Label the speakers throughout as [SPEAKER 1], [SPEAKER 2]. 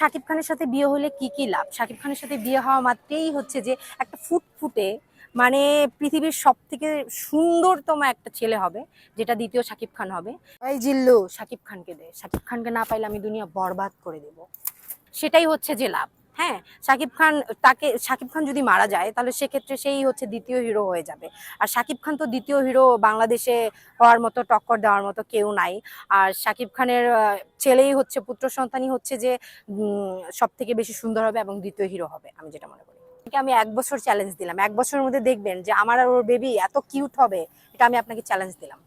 [SPEAKER 1] শাকিব খানের সাথে বিয়ে হলে কি কি লাভ? শাকিব খানের সাথে বিয়ে হওয়া মাত্রেই হচ্ছে যে একটা ফুটফুটে মানে পৃথিবীর সব থেকে সুন্দরতম একটা ছেলে হবে, যেটা দ্বিতীয় শাকিব খান হবে। এই জিল্লু শাকিব খানকে দে। শাকিব খানকে না পাইলে আমি দুনিয়া বরবাদ করে দেব। সেটাই হচ্ছে যে লাভ। হ্যাঁ শাকিব খান, তাকে শাকিব খান যদি মারা যায়, তাহলে সেক্ষেত্রে সেই হচ্ছে দ্বিতীয় হিরো হয়ে যাবে। আর শাকিব খান তো দ্বিতীয় হিরো বাংলাদেশে হওয়ার মতো টক্কর দেওয়ার মতো কেউ নাই। আর শাকিব খানের ছেলেই হচ্ছে, পুত্র সন্তানই হচ্ছে যে সব থেকে বেশি সুন্দর হবে এবং দ্বিতীয় হিরো হবে, আমি যেটা মনে করি। আমি এক বছর চ্যালেঞ্জ দিলাম। এক বছরের মধ্যে দেখবেন যে, আমার আর ওর বেবি এত কিউট হবে, এটা আমি আপনাকে চ্যালেঞ্জ দিলাম।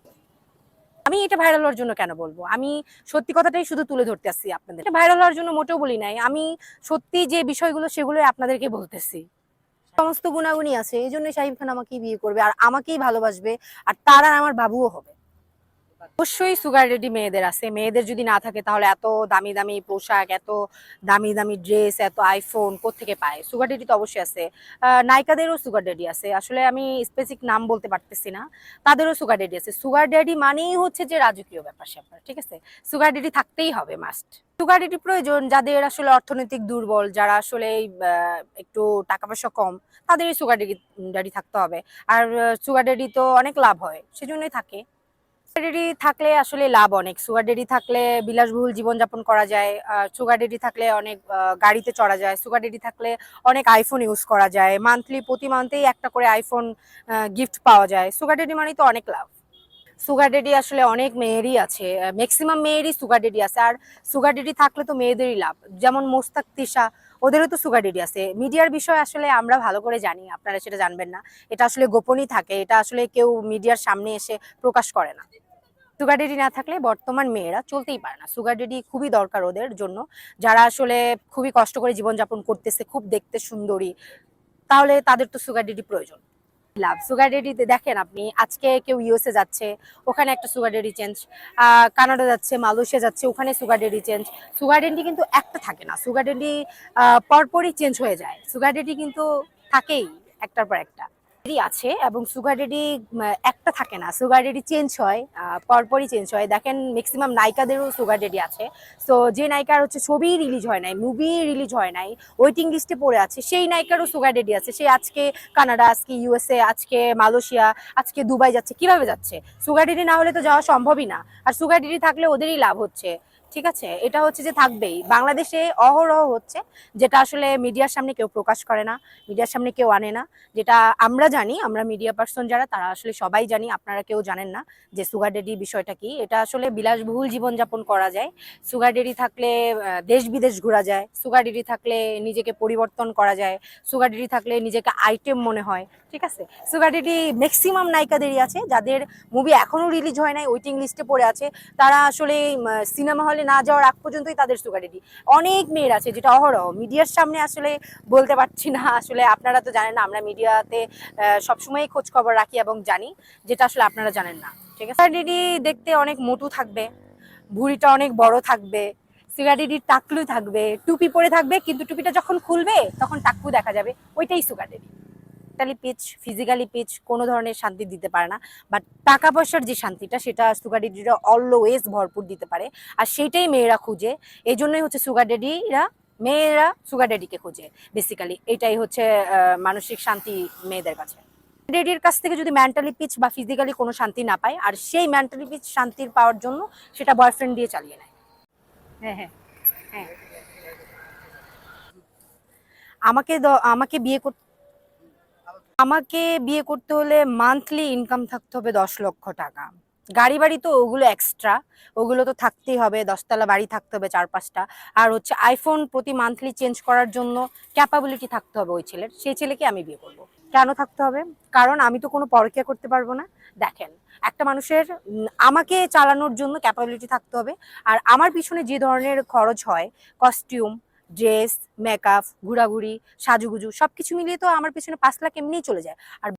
[SPEAKER 1] আমি এটা ভাইরাল হওয়ার জন্য কেন বলব? আমি সত্যি কথাটাই শুধু তুলে ধরতে আসছি আপনাদের। ভাইরাল হওয়ার জন্য মোটেও বলি নাই। আমি সত্যি যে বিষয়গুলো সেগুলোই আপনাদেরকে বলতেছি। সমস্ত গুণাগুণই আছে এই জন্য শাহিব খান আমাকেই বিয়ে করবে, আর আমাকেই ভালোবাসবে, আর তার আর আমার বাবুও হবে। অবশ্যই সুগার রেডি মেয়েদের আছে। মেয়েদের যদি না থাকে তাহলে এত দামি দামি পোশাক, এত দামি দামি ড্রেস এত আইফোন কোত্থেকে পায়? সুগার ডেডি তো অবশ্যই আছে। নায়িকাদেরও সুগার ড্যাডি আছে। আসলে আমি স্পেসিফিক নাম বলতে পারতেছি না। তাদেরও সুগার ড্যাডি আছে। সুগার ড্যাডি মানেই হচ্ছে যে রাজকীয় ব্যাপার স্যাপার, ঠিক আছে? সুগার ডেডি থাকতেই হবে মাস্ট সুগার ড্যাডি প্রয়োজন। যাদের আসলে অর্থনৈতিক দুর্বল, যারা আসলে একটু টাকা পয়সা কম, তাদেরই সুগার ডেডি ড্যাডি থাকতে হবে। আর সুগার ডেডি তো অনেক লাভ হয়, সেজন্যই থাকে। ডেডি থাকলে আসলে লাভ অনেক। সুগার ডেডি থাকলে বিলাসবহুল জীবনযাপন করা যায়। সুগার ডেডি থাকলে অনেক গাড়িতে চড়া যায়। সুগার ডেডি থাকলে অনেক আইফোন ইউজ করা যায়। মান্থলি প্রতি মান্থেই একটা করে আইফোন গিফট পাওয়া যায়। সুগার ডেডি মানেই তো অনেক লাভ। সুগার ডেডি আসলে অনেক মেয়েরই আছে ম্যাক্সিমাম মেয়েরই সুগার ডেডি আছে, আর সুগার ডেডি থাকলে তো মেয়েদেরই লাভ। যেমন মোস্তাক, তিশা, ওদেরও তো সুগার ডেডি আছে। মিডিয়ার বিষয় আসলে আমরা ভালো করে জানি, আপনারা সেটা জানবেন না। এটা আসলে গোপনই থাকে, এটা আসলে কেউ মিডিয়ার সামনে এসে প্রকাশ করে না। সুগার ডেডি না থাকলে বর্তমান মেয়েরা চলতেই পারে না। সুগার ডেডি খুবই দরকার ওদের জন্য। যারা আসলে খুবই কষ্ট করে জীবনযাপন করতেছে, খুব দেখতে সুন্দরী, তাহলে তাদের তো সুগার ডেডি প্রয়োজন। লাভ। সুগার ডেডিতে দেখেন আপনি, আজকে কেউ ইউএসএ যাচ্ছে, ওখানে একটা সুগার ডেডি চেঞ্জ কানাডা যাচ্ছে মালয়েশিয়া যাচ্ছে, ওখানে sugar daddy change sugar daddy কিন্তু একটা থাকে না সুগার ডেডি পরপরই চেঞ্জ হয়ে যায়। সুগার ডেডি কিন্তু থাকেই, একটার পর একটা। আছে এবং সুগার ডেডি একটা থাকে না। সুগার ডেডি চেঞ্জ হয় পরপরই চেঞ্জ হয়। দেখেন ম্যাক্সিমাম নায়িকাদেরও সুগার ডেডি আছে। সো যে নায়িকার হচ্ছে ছবি রিলিজ হয় নাই মুভি রিলিজ হয় নাই ওয়েটিং লিস্টে পড়ে আছে, সেই নায়িকারও সুগার ডেডি আছে। সে আজকে কানাডা, আজকে ইউএসএ আজকে মালয়েশিয়া, আজকে দুবাই যাচ্ছে। কীভাবে যাচ্ছে? সুগার ডেডি না হলে তো যাওয়া সম্ভবই না। আর সুগার ডেডি থাকলে ওদেরই লাভ হচ্ছে। ঠিক আছে? এটা হচ্ছে যে থাকবেই। বাংলাদেশে অহরহ হচ্ছে, যেটা আসলে মিডিয়ার সামনে কেউ প্রকাশ করে না, মিডিয়ার সামনে কেউ আনে না। যেটা আমরা জানি, আমরা মিডিয়া পার্সন যারা, তারা আসলে সবাই জানি, আপনারা কেউ জানেন না যে সুগার ডেডি বিষয়টা কি। এটা আসলে বিলাসবহুল জীবনযাপন করা যায়। সুগার ডেডি থাকলে দেশ বিদেশ ঘোরা যায়। সুগার ডেডি থাকলে নিজেকে পরিবর্তন করা যায়। সুগার ডেডি থাকলে নিজেকে আইটেম মনে হয়। ঠিক আছে? সুগার ডেডি ম্যাক্সিমাম নায়িকাদেরই আছে। যাদের মুভি এখনও রিলিজ হয় নাই ওয়েটিং লিস্টে পড়ে আছে। তারা আসলে সিনেমা হলে না যাওয়ার আগ পর্যন্তই তাদের সুগার ডেডি অনেক মেয়ের আছে যেটা অহরহ। মিডিয়ার সামনে আসলে বলতে পারছি না। আসলে আপনারা তো জানেন না, আমরা মিডিয়াতে সবসময় খোঁজ খবর রাখি এবং জানি, যেটা আসলে আপনারা জানেন না। ঠিক আছে? সুগার ডেডি দেখতে অনেক মোটু থাকবে, ভুঁড়িটা অনেক বড় থাকবে সুগার ডেডির টাকলু থাকবে, টুপি পরে থাকবে, কিন্তু টুপিটা যখন খুলবে, তখন টাকলু দেখা যাবে, ওইটাই sugar daddy mentally peace physically peace কোনো ধরনের শান্তি দিতে পারে না। বাট টাকা পয়সার যে শান্তিটা, সেটা সুগার ডেডিরা অলওয়েজ ভরপুর দিতে পারে। আর সেইটাই মেয়েরা খুঁজে। এই জন্যই হচ্ছে সুগার ডেডিরা মেয়েরা সুগার ডেডিকে খুঁজে বেসিক্যালি এটাই হচ্ছে মানসিক শান্তি মেয়েদের কাছে। ডেডির কাছ থেকে যদি মেন্টালি পিচ বা ফিজিক্যালি কোনো শান্তি না পায়, আর সেই মেন্টালি পিচ শান্তির পাওয়ার জন্য সেটা বয়ফ্রেন্ড দিয়ে চালিয়ে নেয়। হ্যাঁ হ্যাঁ হ্যাঁ। আমাকে আমাকে বিয়ে করতে আমাকে বিয়ে করতে হলে মান্থলি ইনকাম থাকতে হবে দশ লক্ষ টাকা। গাড়ি বাড়ি তো ওগুলো এক্সট্রা ওগুলো তো থাকতেই হবে, দশতলা বাড়ি থাকতে হবে চার পাঁচটা। আর হচ্ছে আইফোন প্রতি মান্থলি চেঞ্জ করার জন্য ক্যাপাবিলিটি থাকতে হবে ওই ছেলের, সেই ছেলেকে আমি বিয়ে করব। কেন থাকতে হবে? কারণ আমি তো কোনো পরকিয়া করতে পারব না। দেখেন, একটা মানুষের আমাকে চালানোর জন্য ক্যাপাবিলিটি থাকতে হবে। আর আমার পিছনে যে ধরনের খরচ হয় কস্টিউম ড্রেস মেকআপ ঘোরাঘুরি, সাজুগুজু, সবকিছু মিলিয়ে তো আমার পেছনে পাঁচ লাখ এমনিই চলে যায়। আর